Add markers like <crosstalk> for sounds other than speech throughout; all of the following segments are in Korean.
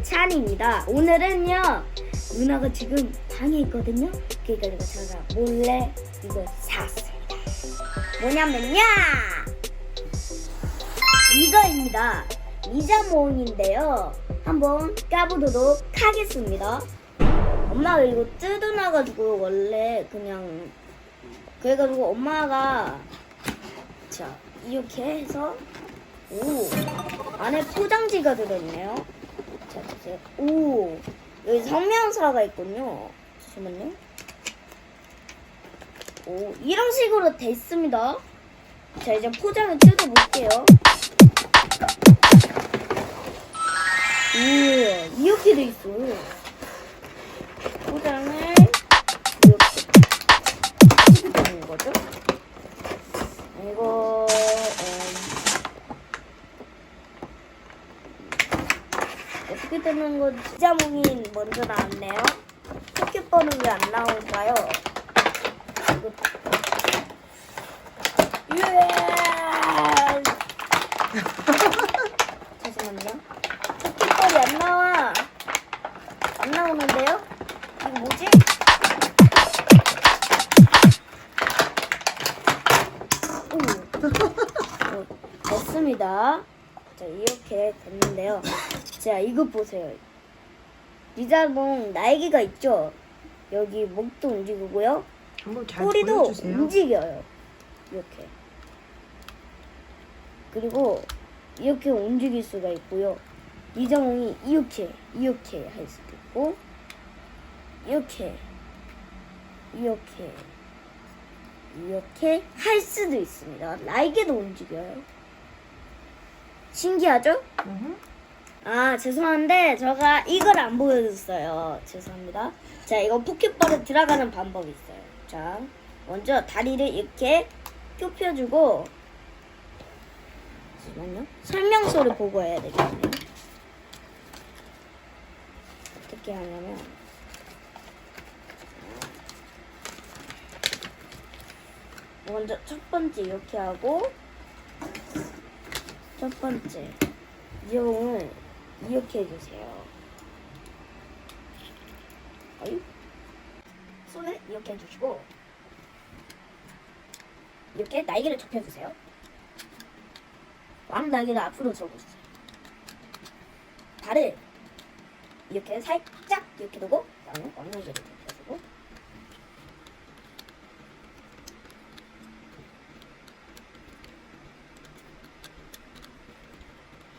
찬입니다. 오늘은요 누나가 지금 방에 있거든요. 그러니까 제가 몰래 이걸 샀습니다. 뭐냐면요 이거입니다. 이자몽인데요. 한번 까보도록 하겠습니다. 엄마가 이거 뜯어놔가지고 원래 그냥 그래가지고 엄마가 자 이렇게 해서 오 안에 포장지가 들어있네요. 자 보세요. 오 여기 성명서가 있군요. 잠시만요. 오 이런 식으로 돼 있습니다. 자 이제 포장을 뜯어볼게요. 오 이렇게 돼 있어. 포 어떻게 되는 거지? 자몽이 먼저 나왔네요. 포켓번은 왜 안 나올까요? 예! <laughs> 잠시만요. 포켓볼이 안 나와. 안 나오는데요? 이거 뭐지? 오. 어, 됐습니다. 자, 이렇게 됐는데요. 자, 이거 보세요. 리자몽 날개가 있죠? 여기 목도 움직이고요. 한번 잘 꼬리도 보여주세요. 움직여요. 이렇게. 그리고 이렇게 움직일 수가 있고요. 이자몽이 이렇게 이렇게 할 수도 있고 이렇게 이렇게 이렇게 할 수도 있습니다. 날개도 움직여요. 신기하죠? 음. 아 죄송한데 제가 이걸 안 보여줬어요. 죄송합니다. 자 이거 포켓볼에 들어가는 방법이 있어요. 자 먼저 다리를 이렇게 펴펴주고 잠시만요. 설명서를 보고 해야 되겠네요. 어떻게 하냐면 먼저 첫 번째 이렇게 하고 첫 번째 이용을 이렇게 해주세요. 어이? 손을 이렇게 해주시고 이렇게 날개를 접혀주세요. 왕 날개를 앞으로 접어주세요. 발을 이렇게 살짝 이렇게 두고 왕, 왕 날개를 접혀주고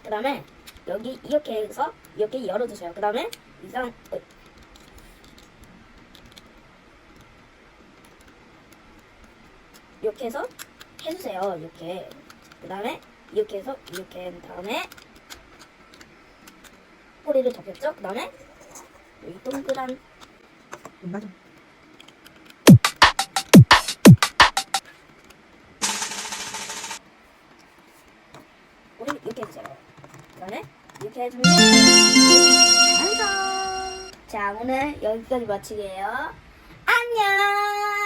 그 다음에 여기 이렇게 해서 이렇게 열어주세요. 그 다음에 이상 어. 이렇게 해서 해주세요. 이렇게 그 다음에 이렇게 해서 이렇게 한 다음에 꼬리를 접혔죠. 그 다음에 여기 동그란 맞아. 이렇게 완성! 자, 오늘 여기까지 마치게요. 안녕!